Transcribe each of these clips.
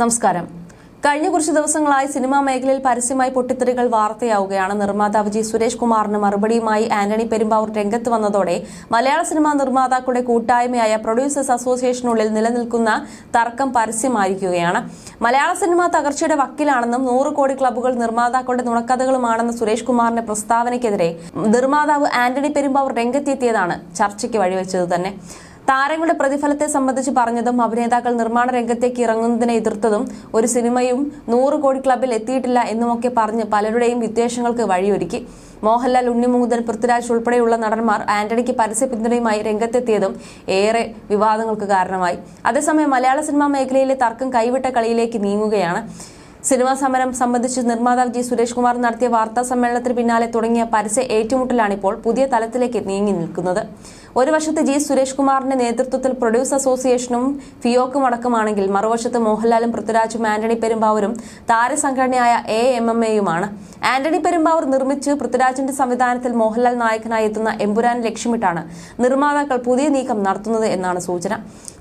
നമസ്കാരം. കഴിഞ്ഞ കുറച്ച് ദിവസങ്ങളായി സിനിമാ മേഖലയിൽ പരസ്യമായി പൊട്ടിത്തെറികൾ വാർത്തയാവുകയാണ്. നിർമ്മാതാവ് ജി സുരേഷ് കുമാറിന് മറുപടിയുമായി ആന്റണി പെരുമ്പാവൂർ രംഗത്ത് വന്നതോടെ മലയാള സിനിമാ നിർമ്മാതാക്കളുടെ കൂട്ടായ്മയായ പ്രൊഡ്യൂസേഴ്സ് അസോസിയേഷനുള്ളിൽ നിലനിൽക്കുന്ന തർക്കം പരസ്യമായിരിക്കുകയാണ്. മലയാള സിനിമ തകർച്ചയുടെ വക്കിലാണെന്നും നൂറ് കോടി ക്ലബ്ബുകൾ നിർമ്മാതാക്കളുടെ നുണക്കഥകളുമാണെന്ന സുരേഷ് കുമാറിന്റെ പ്രസ്താവനയ്ക്കെതിരെ നിർമ്മാതാവ് ആന്റണി പെരുമ്പാവൂർ രംഗത്തെത്തിയതാണ് ചർച്ചയ്ക്ക് വഴിവെച്ചത് തന്നെ. താരങ്ങളുടെ പ്രതിഫലത്തെ സംബന്ധിച്ച് പറഞ്ഞതും അഭിനേതാക്കൾ നിർമ്മാണ രംഗത്തേക്ക് ഇറങ്ങുന്നതിനെ എതിർത്തതും ഒരു സിനിമയും നൂറ് കോടി ക്ലബിൽ എത്തിയിട്ടില്ല എന്നുമൊക്കെ പറഞ്ഞ് പലരുടെയും വിദ്വേഷങ്ങൾക്ക് വഴിയൊരുക്കി. മോഹൻലാൽ ഉണ്ണിമുകുന്ദൻ പൃഥ്വിരാജ് ഉൾപ്പെടെയുള്ള നടന്മാർ ആന്റണിക്ക് പരസ്യ പിന്തുണയുമായി രംഗത്തെത്തിയതും ഏറെ വിവാദങ്ങൾക്ക് കാരണമായി. അതേസമയം മലയാള സിനിമാ മേഖലയിലെ തർക്കം കൈവിട്ട കളിയിലേക്ക് നീങ്ങുകയാണ്. സിനിമാ സമരം സംബന്ധിച്ച് നിർമ്മാതാവ് ജി സുരേഷ് കുമാർ നടത്തിയ വാർത്താ സമ്മേളനത്തിന് പിന്നാലെ തുടങ്ങിയ പരസ്യ ഏറ്റുമുട്ടലാണ് ഇപ്പോൾ പുതിയ തലത്തിലേക്ക് നീങ്ങി നിൽക്കുന്നത്. ഒരു വശത്ത് ജി സുരേഷ് കുമാറിന്റെ നേതൃത്വത്തിൽ പ്രൊഡ്യൂസ് അസോസിയേഷനും ഫിയോക്കും അടക്കമാണെങ്കിൽ മറുവശത്ത് മോഹൻലാലും പൃഥ്വിരാജും ആന്റണി പെരുമ്പാവൂരും താരസംഘടനയായ എ എം എം എയുമാണ്. ആന്റണി പെരുമ്പാവൂർ നിർമ്മിച്ച് പൃഥ്വിരാജിന്റെ സംവിധാനത്തിൽ മോഹൻലാൽ നായകനായി എത്തുന്ന എമ്പുരാൻ ലക്ഷ്യമിട്ടാണ് നിർമ്മാതാക്കൾ പുതിയ നീക്കം നടത്തുന്നത് എന്നാണ് സൂചന.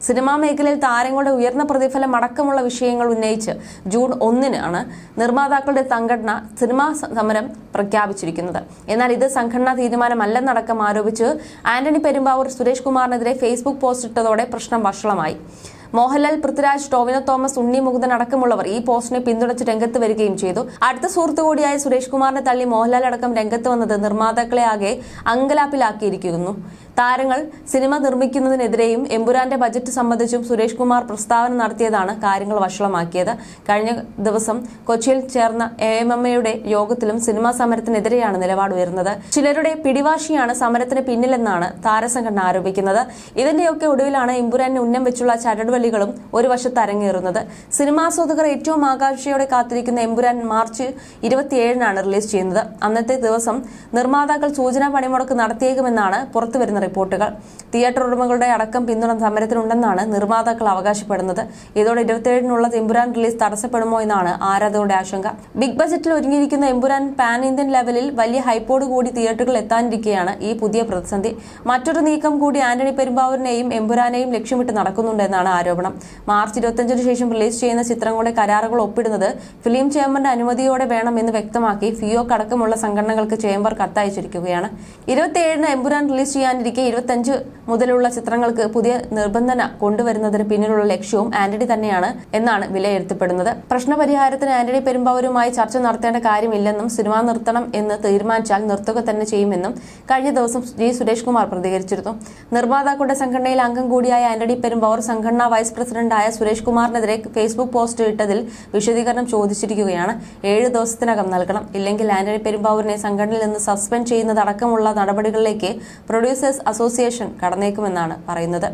സിനിമാ മേഖലയിൽ താരങ്ങളുടെ ഉയർന്ന പ്രതിഫലം അടക്കമുള്ള വിഷയങ്ങൾ ഉന്നയിച്ച് ജൂൺ ഒന്നിനാണ് നിർമ്മാതാക്കളുടെ സംഘടന സിനിമാ സമരം പ്രഖ്യാപിച്ചിരിക്കുന്നത്. എന്നാൽ ഇത് സംഘടനാ തീരുമാനമല്ലെന്നടക്കം ആരോപിച്ച് ആന്റണി പെരുമ്പാവൂർ സുരേഷ് കുമാറിനെതിരെ ഫേസ്ബുക്ക് പോസ്റ്റ് ഇട്ടതോടെ പ്രശ്നം വഷളമായി. മോഹൻലാൽ പൃഥ്വിരാജ് ടോവിനോ തോമസ് ഉണ്ണി മുകുന്ദൻ അടക്കമുള്ളവർ ഈ പോസ്റ്റിനെ പിന്തുണച്ച് രംഗത്ത് വരികയും ചെയ്തു. അടുത്ത സുഹൃത്തു കൂടിയായ സുരേഷ് കുമാറിനെ തള്ളി മോഹൻലാൽ അടക്കം രംഗത്ത് വന്നത് നിർമ്മാതാക്കളെ ആകെ അങ്കലാപ്പിലാക്കിയിരിക്കുന്നു. താരങ്ങൾ സിനിമ നിർമ്മിക്കുന്നതിനെതിരെയും എമ്പുരാന്റെ ബജറ്റ് സംബന്ധിച്ചും സുരേഷ് കുമാർ പ്രസ്താവന നടത്തിയതാണ് കാര്യങ്ങൾ വഷളമാക്കിയത്. കഴിഞ്ഞ ദിവസം കൊച്ചിയിൽ ചേർന്ന എ എം എം എയുടെ യോഗത്തിലും സിനിമാ സമരത്തിനെതിരെയാണ് നിലപാട് ഉയർന്നത്. ചിലരുടെ പിടിവാശിയാണ് സമരത്തിന് പിന്നിലെന്നാണ് താരസംഘടന ആരോപിക്കുന്നത്. ഇതിന്റെയൊക്കെ ഒടുവിലാണ് എമ്പുരാനെ ഉന്നം വെച്ചുള്ള ചരടുവലികളും ഒരു വശത്ത് അരങ്ങേറുന്നത്. സിനിമാസ്വാദകർ ഏറ്റവും ആകാംക്ഷയോടെ കാത്തിരിക്കുന്ന എമ്പുരാൻ മാർച്ച് ഇരുപത്തിയേഴിനാണ് റിലീസ് ചെയ്യുന്നത്. അന്നത്തെ ദിവസം നിർമ്മാതാക്കൾ സൂചനാ പണിമുടക്ക് നടത്തിയേക്കുമെന്നാണ് പുറത്തുവരുന്ന റിപ്പോർട്ടുകൾ. തിയേറ്റർ ഉടമകളുടെ അടക്കം പിന്തുണ സമരത്തിനുണ്ടെന്നാണ് നിർമ്മാതാക്കൾ അവകാശപ്പെടുന്നത്. ഇതോടെ ഇരുപത്തിയേഴിനുള്ള എമ്പുരാൻ റിലീസ് തടസ്സപ്പെടുമോ എന്നാണ് ആരാധകരുടെ ആശങ്ക. ബിഗ് ബജറ്റിൽ ഒരുങ്ങിയിരിക്കുന്ന എമ്പുരാൻ പാൻ ഇന്ത്യൻ ലെവലിൽ വലിയ ഹൈപ്പോട് കൂടി തിയേറ്ററുകൾ എത്താനിരിക്കുകയാണ് ഈ പുതിയ പ്രതിസന്ധി. മറ്റൊരു നീക്കം കൂടി ആന്റണി പെരുമ്പാവൂരിനെയും എമ്പുരാനെയും ലക്ഷ്യമിട്ട് നടക്കുന്നുണ്ടെന്നാണ് ആരോപണം. മാർച്ച് ഇരുപത്തിയഞ്ചിന് ശേഷം റിലീസ് ചെയ്യുന്ന ചിത്രങ്ങളുടെ കരാറുകൾ ഒപ്പിടുന്നത് ഫിലിം ചേംബറിന്റെ അനുമതിയോടെ വേണം എന്ന് വ്യക്തമാക്കി ഫിയോക്ക് അടക്കമുള്ള സംഘടനകൾക്ക് ചേംബർ കത്തയച്ചിരിക്കുകയാണ്. ഇരുപത്തിയേഴിന് എമ്പുരാൻ റിലീസ് ചെയ്യാനിരിക്കെ ഇരുപത്തിയഞ്ച് മുതലുള്ള ചിത്രങ്ങൾക്ക് പുതിയ നിർബന്ധന കൊണ്ടുവരുന്നതിന് പിന്നിലുള്ള ലക്ഷ്യവും ആന്റണി തന്നെയാണ് എന്നാണ് വിലയിരുത്തപ്പെടുന്നത്. പ്രശ്നപരിഹാരത്തിന് ആന്റണി പെരുമ്പാവൂരുമായി ചർച്ച നടത്തേണ്ട കാര്യമില്ലെന്നും സിനിമ നിർത്തണം എന്ന് തീരുമാനിച്ചാൽ നിർത്തുക തന്നെ ചെയ്യുമെന്നും കഴിഞ്ഞ ദിവസം ജി സുരേഷ് കുമാർ പ്രതികരിച്ചിരുന്നു. നിർമ്മാതാക്കളുടെ സംഘടനയിൽ അംഗം കൂടിയായ ആന്റണി പെരുമ്പാവൂർ സംഘടനാ വൈസ് പ്രസിഡന്റായ സുരേഷ് കുമാറിനെതിരെ ഫേസ്ബുക്ക് പോസ്റ്റ് ഇട്ടതിൽ വിശദീകരണം ചോദിച്ചിരിക്കുകയാണ്. ഏഴ് ദിവസത്തിനകം നൽകണം. ഇല്ലെങ്കിൽ ആന്റണി പെരുമ്പാവൂരിനെ സംഘടനയിൽ നിന്ന് സസ്പെൻഡ് ചെയ്യുന്നതടക്കമുള്ള നടപടികളിലേക്ക് പ്രൊഡ്യൂസേഴ്സ് അസോസിയേഷൻ കടന്നേക്കുമെന്നാണ് പറയുന്നത്.